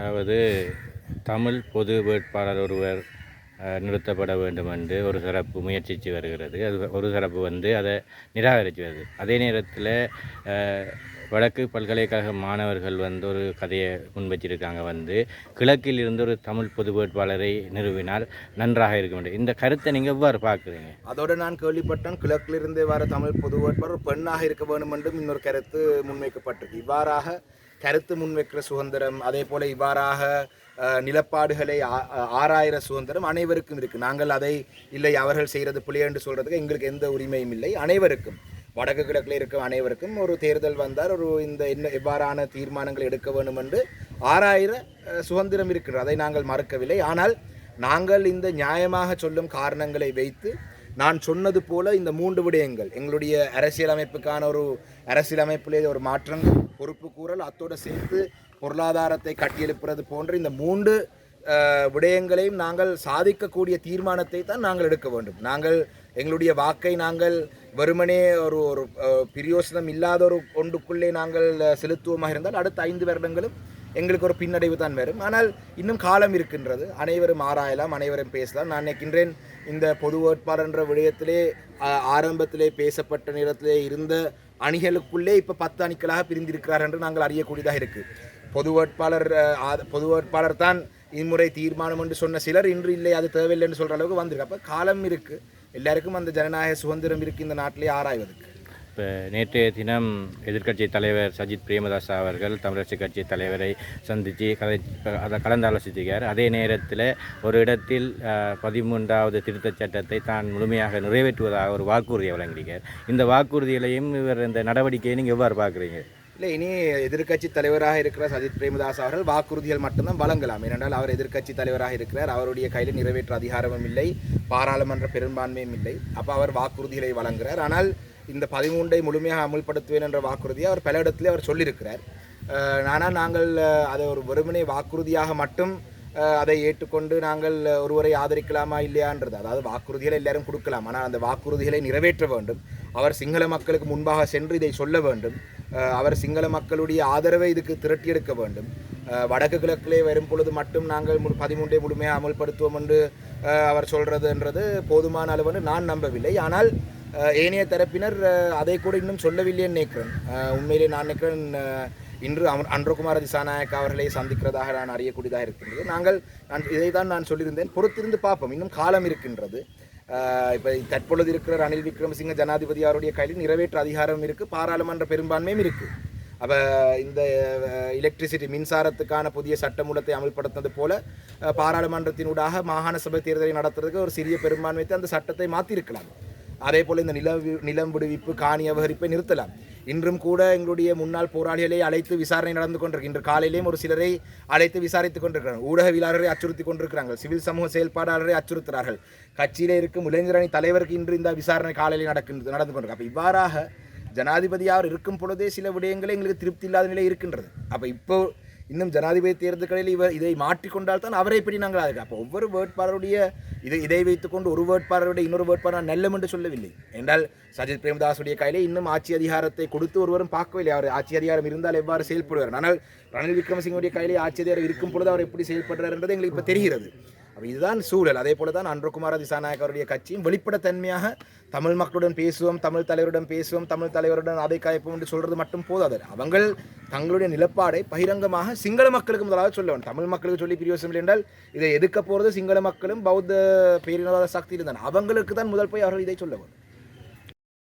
அதாவது தமிழ் பொது வேட்பாளர் ஒருவர். நிறுத்தப்பட வேண்டும் என்று ஒரு சிறப்பு முயற்சித்து வருகிறது. அது ஒரு சிறப்பு வந்து அதை நிராகரித்து வருது. அதே நேரத்தில் வடக்கு பல்கலைக்கழக மாணவர்கள் வந்து ஒரு கதையை முன்வச்சிருக்காங்க. வந்து கிழக்கில் இருந்து ஒரு தமிழ் பொது வேட்பாளரை நிறுவினால் நன்றாக இருக்க வேண்டும். இந்த கருத்தை நீங்கள் எவ்வாறு பார்க்குறீங்க? அதோடு நான் கேள்விப்பட்டேன் கிழக்கிலிருந்தே வர தமிழ் பொது வேட்பாளர் பெண்ணாக இருக்க வேண்டும் என்றும் இன்னொரு கருத்து முன்வைக்கப்பட்டது இவ்வாறாக கருத்து முன்வைக்கிற சுதந்திரம் அதே போல் இவ்வாறாக நிலப்பாடுகளை ஆ- ஆராயிற சுதந்திரம் அனைவருக்கும் இருக்குது நாங்கள் அதை இல்லை அவர்கள் செய்கிறது பிழை என்று சொல்கிறதுக்கு எங்களுக்கு எந்த உரிமையும் இல்லை. அனைவருக்கும். வடக்கு கிழக்கில் இருக்கும் அனைவருக்கும் ஒரு தேர்தல் வந்தால் ஒரு இந்த என்ன எவ்வாறான தீர்மானங்கள் எடுக்க வேண்டும் என்று ஆறாயிர சுதந்திரம் இருக்கிறது. அதை நாங்கள் மறுக்கவில்லை. ஆனால் நாங்கள் இந்த நியாயமாக சொல்லும் காரணங்களை வைத்து நான் சொன்னது போல இந்த மூன்று விடயங்கள் எங்களுடைய அரசியலமைப்புக்கான ஒரு அரசியலமைப்பிலே ஒரு மாற்றங்கள் பொறுப்பு கூறல் அத்தோடு சேர்த்து பொருளாதாரத்தை கட்டியெழுப்புறது போன்ற இந்த மூன்று விடயங்களையும் நாங்கள் சாதிக்கக்கூடிய தீர்மானத்தை தான் நாங்கள் எடுக்க வேண்டும். நாங்கள் எங்களுடைய வாக்கை நாங்கள் வெறுமனே ஒரு ஒரு பிரியோசனம் இல்லாத ஒரு ஒன்றுக்குள்ளே நாங்கள் அஹ், செலுத்துவோமாக இருந்தால் அடுத்த ஐந்து வருடங்களும் எங்களுக்கு ஒரு பின்னடைவு தான் வரும். ஆனால் இன்னும் காலம் இருக்கின்றது. அனைவரும் ஆராயலாம் அனைவரும் பேசலாம். நான் நினைக்கின்றேன் இந்த பொது வேட்பாளர் என்ற விடயத்திலே ஆரம்பத்திலே பேசப்பட்ட நேரத்திலே இருந்த அணிகளுக்குள்ளே இப்போ பத்து அணிகளாக பிரிந்திருக்கிறார் என்று நாங்கள் அறியக்கூடியதாக இருக்குது பொது வேட்பாளர் பொது வேட்பாளர் தான் இம்முறை தீர்மானம் என்று சொன்ன சிலர் இன்று இல்லை அது தேவையில்லை என்று அளவுக்கு வந்திருக்கு. அப்போ காலம் இருக்குது எல்லாருக்கும் அந்த ஜனநாயக சுதந்திரம் இருக்குது இந்த நாட்டிலே ஆராய்வதற்கு. இப்போ நேற்றைய தினம் எதிர்க்கட்சி தலைவர் சஜித் பிரேமதாஸ் அவர்கள் தமிழரசு கட்சி தலைவரை சந்தித்து கதை அதை கலந்தாலோசித்திருக்கார் அதே நேரத்தில் ஒரு இடத்தில் பதிமூன்றாவது திருத்தச் சட்டத்தை தான் முழுமையாக நிறைவேற்றுவதாக ஒரு வாக்குறுதியை வழங்கியிருக்கார். இந்த வாக்குறுதிகளையும் இவர் இந்த நடவடிக்கையை நீங்கள் எவ்வாறு பார்க்குறீங்க? இல்லை இனி எதிர்க்கட்சி தலைவராக இருக்கிற சஜித் பிரேமதாஸ் அவர்கள் வாக்குறுதிகள் மட்டும்தான் வழங்கலாம். ஏனென்றால் அவர் எதிர்க்கட்சி தலைவராக இருக்கிறார். அவருடைய கையில் நிறைவேற்ற அதிகாரமும் இல்லை. பாராளுமன்ற பெரும்பான்மையும் இல்லை. அப்போ அவர் வாக்குறுதிகளை வழங்குகிறார் ஆனால் இந்த பதிமூன்றை முழுமையாக அமுல்படுத்துவேன் என்ற வாக்குறுதியை அவர் பல இடத்திலே அவர் சொல்லியிருக்கிறார். ஆனால் நாங்கள் அதை ஒரு வெறுமனே வாக்குறுதியாக மட்டும் அதை ஏற்றுக்கொண்டு நாங்கள் ஒருவரை ஆதரிக்கலாமா இல்லையான்றது அதாவது வாக்குறுதிகளை எல்லாரும் கொடுக்கலாம். ஆனால் அந்த வாக்குறுதிகளை நிறைவேற்ற வேண்டும். அவர் சிங்கள மக்களுக்கு முன்பாக சென்று இதை சொல்ல வேண்டும். அவர் சிங்கள மக்களுடைய ஆதரவை இதுக்கு திரட்டியெடுக்க வேண்டும். வடக்கு கிழக்கிலே வரும் பொழுது மட்டும் நாங்கள் பதிமூன்றை முழுமையாக அமல்படுத்துவோம் என்று அவர் சொல்கிறதுன்றது போதுமான அளவுன்னு நான் நம்பவில்லை. ஆனால் ஏனைய தரப்பினர் அதை கூட இன்னும் சொல்லவில்லைன்னு நினைக்கிறேன் உண்மையிலே நான் நினைக்கிறேன் இன்று அமர் அன்றகுமார திசாநாயக் அவர்களை சந்திக்கிறதாக நான் அறியக்கூடியதாக இருக்கின்றது. நாங்கள் நான் இதை தான் நான் சொல்லியிருந்தேன். பொறுத்திருந்து பார்ப்போம். இன்னும் காலம் இருக்கின்றது. இப்போ தற்பொழுது இருக்கிற ரணில் விக்ரமசிங்க ஜனாதிபதி அவருடைய கையில் நிறைவேற்ற அதிகாரம் இருக்குது பாராளுமன்ற பெரும்பான்மையும் இருக்குது அப்போ இந்த எலக்ட்ரிசிட்டி மின்சாரத்துக்கான புதிய சட்டமூலத்தை அமல்படுத்தினது போல பாராளுமன்றத்தினூடாக மாகாண சபை தேர்தலை நடத்துறதுக்கு ஒரு சிறிய பெரும்பான்மையத்தை அந்த சட்டத்தை மாற்றிருக்கலாம் அதே போல் இந்த நில நிலம் விடுவிப்பு காணி அபகரிப்பை நிறுத்தலாம். இன்றும் கூட எங்களுடைய முன்னாள் போராளிகளை அழைத்து விசாரணை நடந்து கொண்டிருக்கு. இன்று காலையிலேயும் ஒரு சிலரை அழைத்து விசாரித்துக் கொண்டிருக்கிறார்கள். ஊடகவியலாளரை அச்சுறுத்தி கொண்டிருக்கிறார்கள். சிவில் சமூக செயல்பாடாளரை அச்சுறுத்துகிறார்கள். கட்சியிலே இருக்கும் இளைஞரணி தலைவருக்கு இன்று இந்த விசாரணை காலையில் நடக்கின்றது நடந்து கொண்டிருக்கு. அப்போ இவ்வாறாக ஜனாதிபதியார் இருக்கும் பொழுதே சில விடயங்களே எங்களுக்கு திருப்தி இல்லாத நிலை இருக்கின்றது. அப்போ இப்போ இன்னும் ஜனாதிபதி தேர்தல்களில் இவர் இதை மாற்றிக்கொண்டால் தான் அவரை எப்படி நாங்கள் அதுக்கு அப்போ ஒவ்வொரு வேட்பாளருடைய இதை இதை வைத்துக்கொண்டு ஒரு வேட்பாளருடைய இன்னொரு வேட்பாளர் நல்லம் என்று சொல்லவில்லை. என்றால் சஜித் பிரேமதாசுடைய கையிலே இன்னும் ஆட்சி அதிகாரத்தை கொடுத்து ஒருவரும் பார்க்கவில்லை. அவர் ஆட்சி அதிகாரம் இருந்தால் எவ்வாறு செயல்படுவார்? ஆனால் ரணில் விக்ரமசிங்குடைய கையிலே ஆட்சி அதிகாரம் இருக்கும் பொழுது அவர் எப்படி செயல்படுறார் என்றது எங்களுக்கு இப்போ தெரிகிறது. அப்போ இதுதான் சூழல். அதே போல தான் அன்றகுமார திசாநாயக் அவருடைய கட்சியும் வெளிப்படத்தன்மையாக தமிழ் மக்களுடன் பேசுவோம் தமிழ் தலைவருடன் பேசுவோம் தமிழ் தலைவருடன் அதை காய்ப்போம் என்று சொல்றது மட்டும் போதாது. அவங்கள் தங்களுடைய நிலப்பாடை பகிரங்கமாக சிங்கள மக்களுக்கு முதலாக சொல்ல வேண்டும். தமிழ் மக்களுக்கு சொல்லி பிரியோசம் இல்லை என்றால் இதை எதிர்க்க போகிறது சிங்கள மக்களும் பௌத்த பேரினவாத சக்தியிலும் தான். அவங்களுக்கு தான் முதல் போய் அவர்கள் இதை சொல்ல வேண்டும்.